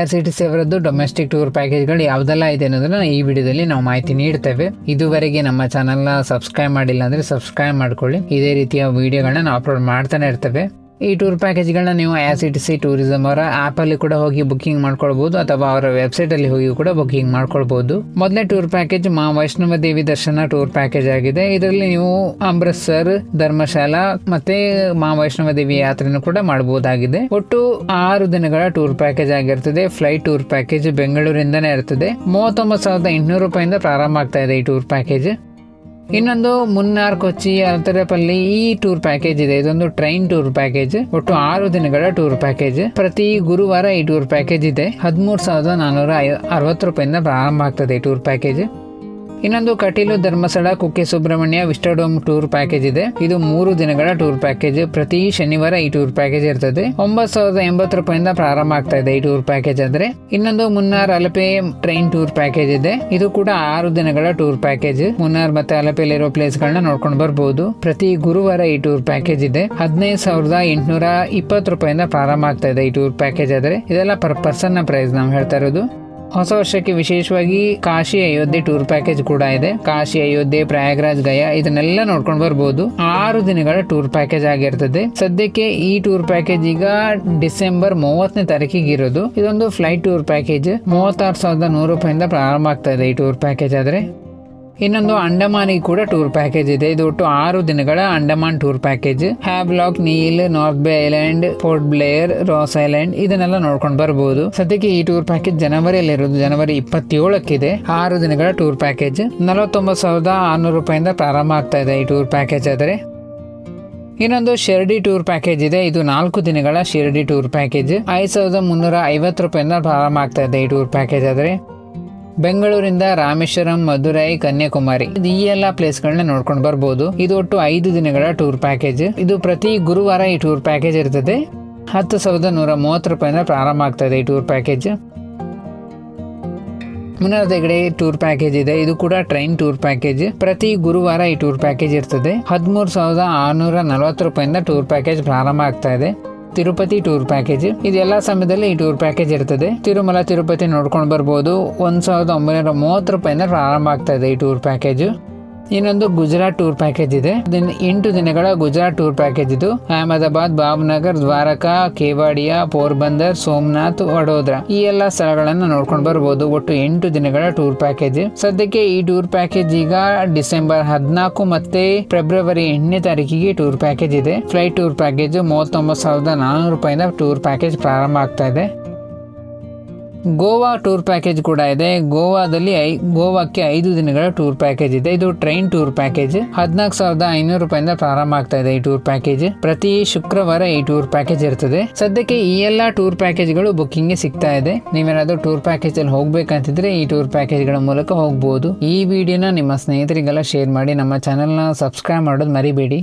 R C T C domestic tour ಪ್ಯಾಕೇಜ್ಗಳು ಯಾವ್ದೆಲ್ಲ ಇದೆ ಅನ್ನೋದನ್ನ ಈ ವಿಡಿಯೋದಲ್ಲಿ ನಾವು ಮಾಹಿತಿ ನೀಡ್ತೇವೆ. ಇದುವರೆಗೆ ನಮ್ಮ ಚಾನಲ್ನ ಸಬ್ಸ್ಕ್ರೈಬ್ ಮಾಡಿಲ್ಲ ಅಂದ್ರೆ ಸಬ್ಸ್ಕ್ರೈಬ್ ಮಾಡ್ಕೊಳ್ಳಿ. ಇದೇ ರೀತಿಯ ವಿಡಿಯೋಗಳನ್ನ ನಾವು ಅಪ್ಲೋಡ್ ಮಾಡ್ತಾನೆ ಇರ್ತೇವೆ. ಈ ಟೂರ್ ಪ್ಯಾಕೇಜ್ಗಳನ್ನ ನೀವು S C T C tourism ಅವರ ಆ್ಯಪಲ್ಲಿ ಕೂಡ ಹೋಗಿ ಬುಕ್ಕಿಂಗ್ ಮಾಡ್ಕೊಳ್ಬಹುದು ಅಥವಾ ಅವರ ವೆಬ್ಸೈಟ್ ಅಲ್ಲಿ ಹೋಗಿ ಕೂಡ ಬುಕ್ಕಿಂಗ್ ಮಾಡ್ಕೊಳ್ಬಹುದು ಮೊದಲನೇ ಟೂರ್ ಪ್ಯಾಕೇಜ್ ಮಾ ವೈಷ್ಣವ ದೇವಿ ದರ್ಶನ ಟೂರ್ ಪ್ಯಾಕೇಜ್ ಆಗಿದೆ. ಇದರಲ್ಲಿ ನೀವು ಅಮೃತ್ಸರ್, ಧರ್ಮಶಾಲಾ ಮತ್ತೆ ಮಾ ವೈಷ್ಣವ ದೇವಿ ಯಾತ್ರೆಯನ್ನು ಕೂಡ ಮಾಡಬಹುದಾಗಿದೆ ಒಟ್ಟು ಆರು ದಿನಗಳ ಟೂರ್ ಪ್ಯಾಕೇಜ್ ಆಗಿರ್ತದೆ. ಫ್ಲೈಟ್ ಟೂರ್ ಪ್ಯಾಕೇಜ್ ಬೆಂಗಳೂರಿಂದನೇ ಇರ್ತದೆ. ಮೂವತ್ತೊಂಬತ್ತು ಸಾವಿರದ ಎಂಟುನೂರು ರೂಪಾಯಿಂದ ಪ್ರಾರಂಭ ಆಗ್ತಾ ಇದೆ ಈ ಟೂರ್ ಪ್ಯಾಕೇಜ್. ಇನ್ನೊಂದು ಮುನ್ನಾರ್ ಕೊಚ್ಚಿ ಅರತರಪಲ್ಲಿ ಈ ಟೂರ್ ಪ್ಯಾಕೇಜ್ ಇದೆ. ಇದೊಂದು ಟ್ರೈನ್ ಟೂರ್ ಪ್ಯಾಕೇಜ್. ಒಟ್ಟು ಆರು ದಿನಗಳ ಟೂರ್ ಪ್ಯಾಕೇಜ್. ಪ್ರತಿ ಗುರುವಾರ ಈ ಟೂರ್ ಪ್ಯಾಕೇಜ್ ಇದೆ. ಹದಿಮೂರು ಸಾವಿರದ ನಾನ್ನೂರ ಅರವತ್ತು ರೂಪಾಯಿಂದ ಪ್ರಾರಂಭ ಆಗ್ತದೆ ಈ ಟೂರ್ ಪ್ಯಾಕೇಜ್. ಇನ್ನೊಂದು Kateel Dharmasthala Kukke Subrahmanya vistadome tour package ಇದೆ. ಇದು ಮೂರು ದಿನಗಳ ಟೂರ್ ಪ್ಯಾಕೇಜ್. ಪ್ರತಿ ಶನಿವಾರ ಈ ಟೂರ್ ಪ್ಯಾಕೇಜ್ ಇರ್ತದೆ. ಒಂಬತ್ತು ಸಾವಿರದ ಎಂಬತ್ತು ರೂಪಾಯಿಂದ ಪ್ರಾರಂಭ ಆಗ್ತಾ ಇದೆ ಈ ಟೂರ್ ಪ್ಯಾಕೇಜ್ ಅಂದ್ರೆ. ಇನ್ನೊಂದು Munnar Alleppey train tour package ಇದೆ. ಇದು ಕೂಡ ಆರು ದಿನಗಳ ಟೂರ್ ಪ್ಯಾಕೇಜ್. ಮುನ್ನಾರ್ ಮತ್ತೆ ಅಲಪೆಯಲ್ಲಿರೋ ಪ್ಲೇಸ್ ಗಳನ್ನ ನೋಡ್ಕೊಂಡು ಬರ್ಬೋದು. ಪ್ರತಿ ಗುರುವಾರ ಈ ಟೂರ್ ಪ್ಯಾಕೇಜ್ ಇದೆ. ಹದಿನೈದು ಸಾವಿರದ ಎಂಟುನೂರ ಇಪ್ಪತ್ತು ರೂಪಾಯಿಂದ ಪ್ರಾರಂಭ ಆಗ್ತಾ ಇದೆ ಈ ಟೂರ್ ಪ್ಯಾಕೇಜ್ ಆದ್ರೆ ಇದೆಲ್ಲ ಪರ್ ಪರ್ಸನ್ನ ಪ್ರೈಸ್ ನಾವು ಹೇಳ್ತಾ ಇರೋದು. ಹೊಸ ವರ್ಷಕ್ಕೆ ವಿಶೇಷವಾಗಿ ಕಾಶಿ ಅಯೋಧ್ಯೆ ಟೂರ್ ಪ್ಯಾಕೇಜ್ ಕೂಡ ಇದೆ. ಕಾಶಿ ಅಯೋಧ್ಯೆ, ಪ್ರಯಾಗ್ರಾಜ್, ಗಯಾ ಇದನ್ನೆಲ್ಲ ನೋಡ್ಕೊಂಡು ಬರ್ಬೋದು. ಆರು ದಿನಗಳ ಟೂರ್ ಪ್ಯಾಕೇಜ್ ಆಗಿರ್ತದೆ. ಸದ್ಯಕ್ಕೆ ಈ ಟೂರ್ ಪ್ಯಾಕೇಜ್ ಈಗ ಡಿಸೆಂಬರ್ ಮೂವತ್ತನೇ ತಾರೀಕಿಗೆ ಇರೋದು. ಇದೊಂದು ಫ್ಲೈಟ್ ಟೂರ್ ಪ್ಯಾಕೇಜ್ ಮೂವತ್ತಾರು ಸಾವಿರದ ನೂರು ರೂಪಾಯಿಂದ ಪ್ರಾರಂಭ ಆಗ್ತಾ ಇದೆ ಈ ಟೂರ್ ಪ್ಯಾಕೇಜ್ ಆದ್ರೆ. ಇನ್ನೊಂದು ಅಂಡಮಾನಿಗೆ ಕೂಡ ಟೂರ್ ಪ್ಯಾಕೇಜ್ ಇದೆ. ಇದು ಒಟ್ಟು ಆರು ದಿನಗಳ Andaman tour package Havelock Neil North Bay Island Fort Blair Ross Island ಇದನ್ನೆಲ್ಲ ನೋಡ್ಕೊಂಡು ಬರಬಹುದು ಸದ್ಯಕ್ಕೆ ಈ ಟೂರ್ ಪ್ಯಾಕೇಜ್ ಜನವರಿಯಲ್ಲಿ ಇರೋದು ಜನವರಿ ಇಪ್ಪತ್ತೇಳಕ್ಕಿದೆ. ಆರು ದಿನಗಳ ಟೂರ್ ಪ್ಯಾಕೇಜ್ ನಲವತ್ತೊಂಬತ್ತು ಸಾವಿರದ ಆರ್ನೂರು ರೂಪಾಯಿಂದ ಪ್ರಾರಂಭ ಆಗ್ತಾ ಇದೆ ಈ ಟೂರ್ ಪ್ಯಾಕೇಜ್ ಆದರೆ. ಇನ್ನೊಂದು ಶಿರ್ಡಿ ಟೂರ್ ಪ್ಯಾಕೇಜ್ ಇದೆ. ಇದು ನಾಲ್ಕು ದಿನಗಳ ಶಿರ್ಡಿ ಟೂರ್ ಪ್ಯಾಕೇಜ್ ಐದು ಸಾವಿರದ ಮುನ್ನೂರ ಐವತ್ತು ರೂಪಾಯಿಂದ ಪ್ರಾರಂಭ ಆಗ್ತಾ ಇದೆ ಈ ಟೂರ್ ಪ್ಯಾಕೇಜ್ ಆದರೆ. ಬೆಂಗಳೂರಿಂದ ರಾಮೇಶ್ವರಂ, ಮಧುರೈ, ಕನ್ಯಾಕುಮಾರಿ. ಈ ಎಲ್ಲ ಪ್ಲೇಸ್ಗಳನ್ನ ನೋಡ್ಕೊಂಡು ಬರ್ಬೋದು. ಇದು ಒಟ್ಟು ಐದು ದಿನಗಳ ಟೂರ್ ಪ್ಯಾಕೇಜ್ ಇದು ಪ್ರತಿ ಗುರುವಾರ ಈ ಟೂರ್ ಪ್ಯಾಕೇಜ್ ಇರ್ತದೆ. ಹತ್ತು ಸಾವಿರದ ನೂರ ಮೂವತ್ತು ರೂಪಾಯಿಂದ ಪ್ರಾರಂಭ ಆಗ್ತದೆ ಈ ಟೂರ್ ಪ್ಯಾಕೇಜ್ ಮುನ್ನರದೆಗಡೆ ಟೂರ್ ಪ್ಯಾಕೇಜ್ ಇದೆ. ಇದು ಕೂಡ ಟ್ರೈನ್ ಟೂರ್ ಪ್ಯಾಕೇಜ್ ಪ್ರತಿ ಗುರುವಾರ ಈ ಟೂರ್ ಪ್ಯಾಕೇಜ್ ಇರ್ತದೆ. ಹದಿಮೂರು ಸಾವಿರದ ಆರುನೂರ ನಲವತ್ತು ರೂಪಾಯಿಂದ ಟೂರ್ ಪ್ಯಾಕೇಜ್ ಪ್ರಾರಂಭ ಆಗ್ತಾ ಇದೆ. ತಿರುಪತಿ ಟೂರ್ ಪ್ಯಾಕೇಜ್ ಇದೆಲ್ಲ ಸಮಯದಲ್ಲಿ ಈ ಟೂರ್ ಪ್ಯಾಕೇಜ್ ಇರ್ತದೆ. ತಿರುಮಲ, ತಿರುಪತಿ ನೋಡ್ಕೊಂಡು ಬರ್ಬೋದು. ಒಂದ್ ಸಾವಿರದ ಒಂಬೈನೂರ ಮೂವತ್ತು ರೂಪಾಯಿಂದ ಪ್ರಾರಂಭ ಆಗ್ತಾ ಇದೆ ಈ ಟೂರ್ ಪ್ಯಾಕೇಜ್ ಇನ್ನೊಂದು ಗುಜರಾತ್ ಟೂರ್ ಪ್ಯಾಕೇಜ್ ಇದೆ. ಎಂಟು ದಿನಗಳ ಗುಜರಾತ್ ಟೂರ್ ಪ್ಯಾಕೇಜ್ ಇದು. ಅಹಮದಾಬಾದ್, ಭಾವನಗರ್, ದ್ವಾರಕಾ, ಕೇವಾಡಿಯಾ, ಪೋರ್ಬಂದರ್, ಸೋಮನಾಥ್, ವಡೋದರಾ. ಈ ಎಲ್ಲ ಸ್ಥಳಗಳನ್ನ ನೋಡ್ಕೊಂಡು ಬರಬಹುದು ಒಟ್ಟು ಎಂಟು ದಿನಗಳ ಟೂರ್ ಪ್ಯಾಕೇಜ್. ಸದ್ಯಕ್ಕೆ ಈ ಟೂರ್ ಪ್ಯಾಕೇಜ್ ಈಗ ಡಿಸೆಂಬರ್ ಹದಿನಾಲ್ಕು ಮತ್ತೆ ಫೆಬ್ರವರಿ ಎಂಟನೇ ತಾರೀಕಿಗೆ ಟೂರ್ ಪ್ಯಾಕೇಜ್ ಇದೆ. ಫ್ಲೈಟ್ ಟೂರ್ ಪ್ಯಾಕೇಜ್ ಮೂವತ್ತೊಂಬತ್ತು ಸಾವಿರದ ನಾನೂರು ರೂಪಾಯಿಂದ ಟೂರ್ ಪ್ಯಾಕೇಜ್ ಪ್ರಾರಂಭ ಆಗ್ತಾ ಇದೆ. ಗೋವಾ ಟೂರ್ ಪ್ಯಾಕೇಜ್ ಕೂಡ ಇದೆ. ಗೋವಾದಲ್ಲಿ ಗೋವಾಕ್ಕೆ ಐದು ದಿನಗಳ ಟೂರ್ ಪ್ಯಾಕೇಜ್ ಇದೆ. ಇದು ಟ್ರೈನ್ ಟೂರ್ ಪ್ಯಾಕೇಜ್. ಹದಿನಾಲ್ಕು ಸಾವಿರದ ಐನೂರು ರೂಪಾಯಿಂದ ಪ್ರಾರಂಭ ಆಗ್ತಾ ಇದೆ ಈ ಟೂರ್ ಪ್ಯಾಕೇಜ್. ಪ್ರತಿ ಶುಕ್ರವಾರ ಈ ಟೂರ್ ಪ್ಯಾಕೇಜ್ ಇರ್ತದೆ. ಸದ್ಯಕ್ಕೆ ಈ ಎಲ್ಲ ಟೂರ್ ಪ್ಯಾಕೇಜ್ಗಳು ಬುಕ್ಕಿಂಗ್ ಸಿಗ್ತಾ ಇದೆ. ನೀವೇನಾದ್ರೂ ಟೂರ್ ಪ್ಯಾಕೇಜ್ ಅಲ್ಲಿ ಹೋಗ್ಬೇಕಂತಿದ್ರೆ ಈ ಟೂರ್ ಪ್ಯಾಕೇಜ್ಗಳ ಮೂಲಕ ಹೋಗ್ಬೋದು. ಈ ವಿಡಿಯೋನ ನಿಮ್ಮ ಸ್ನೇಹಿತರಿಗೆಲ್ಲ ಶೇರ್ ಮಾಡಿ, ನಮ್ಮ ಚಾನೆಲ್ನ ಸಬ್ಸ್ಕ್ರೈಬ್ ಮಾಡೋದು ಮರಿಬೇಡಿ.